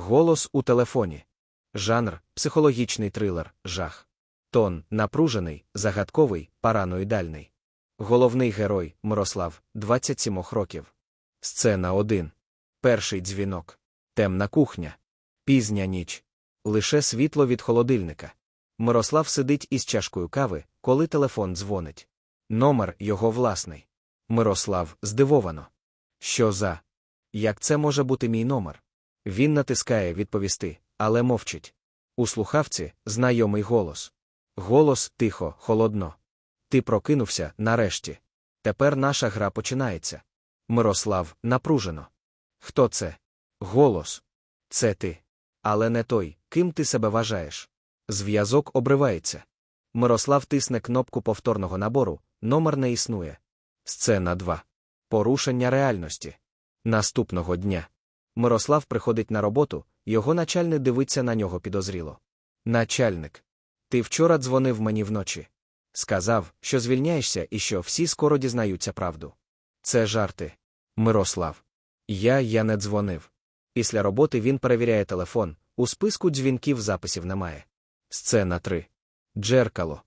Голос у телефоні. Жанр психологічний трилер, жах. Тон напружений, загадковий, параноїдальний. Головний герой Мирослав, 27 років. Сцена 1. Перший дзвінок. Темна кухня. Пізня ніч. Лише світло від холодильника. Мирослав сидить із чашкою кави, коли телефон дзвонить. Номер його власний. Мирослав здивовано. Що за? Як це може бути мій номер? Він натискає відповісти, але мовчить. У слухавці знайомий голос. Голос тихо, холодно. Ти прокинувся нарешті. Тепер наша гра починається. Мирослав напружено. Хто це? Голос. Це ти. Але не той, ким ти себе вважаєш. Зв'язок обривається. Мирослав тисне кнопку повторного набору, номер не існує. Сцена 2. Порушення реальності. Наступного дня. Мирослав приходить на роботу, його начальник дивиться на нього підозріло. Начальник. Ти вчора дзвонив мені вночі. Сказав, що звільняєшся і що всі скоро дізнаються правду. Це жарти. Мирослав. Я я не дзвонив. Після роботи він перевіряє телефон, у списку дзвінків записів немає. Сцена 3. Джеркало.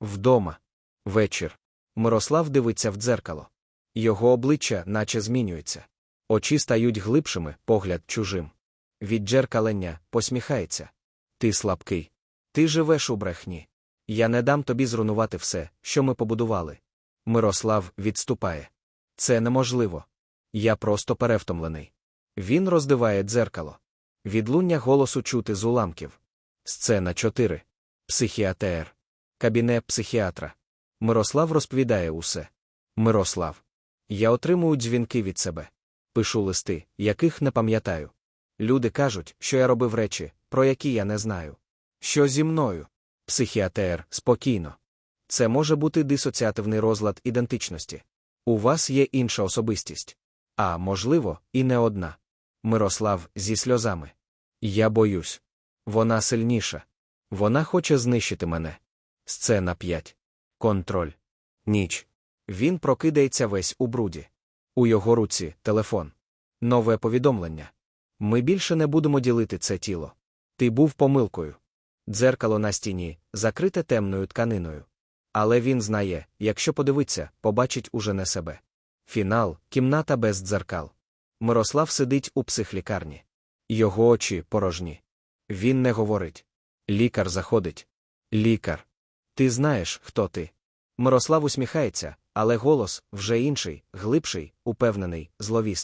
Вдома. Вечір. Мирослав дивиться в дзеркало. Його обличчя наче змінюється. Очі стають глибшими, погляд чужим. Від джеркалення посміхається. Ти слабкий. Ти живеш у брехні. Я не дам тобі зруйнувати все, що ми побудували. Мирослав відступає. Це неможливо. Я просто перевтомлений. Він роздиває дзеркало. Відлуння голосу чути з уламків. Сцена 4. Психіатр. Кабінет психіатра. Мирослав розповідає усе. Мирослав. Я отримую дзвінки від себе. Пишу листи, яких не пам'ятаю. Люди кажуть, що я робив речі, про які я не знаю. Що зі мною? Психіатр, спокійно. Це може бути дисоціативний розлад ідентичності. У вас є інша особистість. А, можливо, і не одна. Мирослав зі сльозами. Я боюсь. Вона сильніша. Вона хоче знищити мене. Сцена 5. Контроль. Ніч. Він прокидається весь у бруді. У його руці телефон. Нове повідомлення. Ми більше не будемо ділити це тіло. Ти був помилкою. Дзеркало на стіні, закрите темною тканиною. Але він знає, якщо подивиться, побачить уже не себе. Фінал кімната без дзеркал. Мирослав сидить у психлікарні. Його очі порожні. Він не говорить. Лікар заходить. Лікар. Ти знаєш, хто ти. Мирослав усміхається, але голос вже інший, глибший, упевнений, зловісний.